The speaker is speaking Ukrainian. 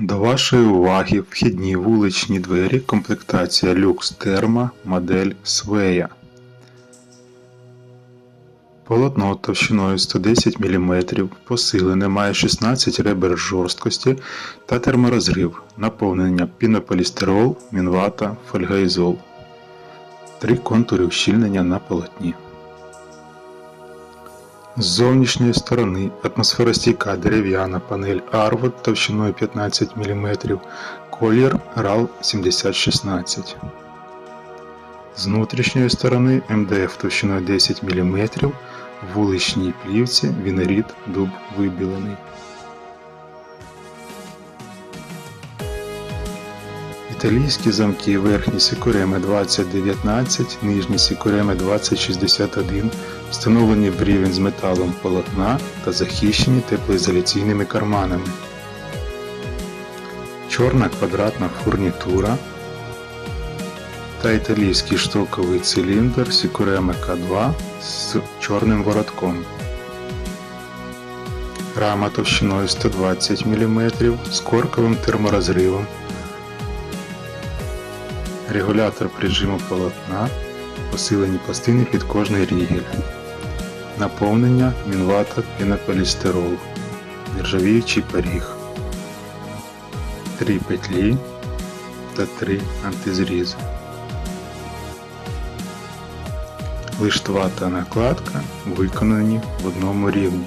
До вашої уваги вхідні вуличні двері комплектація Lux Therma модель Свея. Полотно товщиною 110 мм, посилене має 16 ребер жорсткості та терморозрив, наповнення пінополістирол, мінвата, фольгаізол. Три контури ущільнення на полотні. З зовнішньої сторони атмосферостійка дерев'яна панель Arwood товщиною 15 мм, колір RAL 7016. З внутрішньої сторони МДФ товщиною 10 мм, вуличній плівці вінеріт дуб вибілений. Італійські замки верхні Сікуреми 2019, нижні Сікуреми 2061 встановлені в рівень з металом полотна та захищені теплоізоляційними карманами. Чорна квадратна фурнітура та італійський штоковий циліндр Сікуреми К2 з чорним воротком. Рама товщиною 120 мм з корковим терморозривом регулятор прижиму полотна, посилені пластини під кожний рігель, наповнення мінвата пінополістирол, нержавіючий поріг, три петлі та три антизрізи. Лиштва та накладка виконані в одному рівні.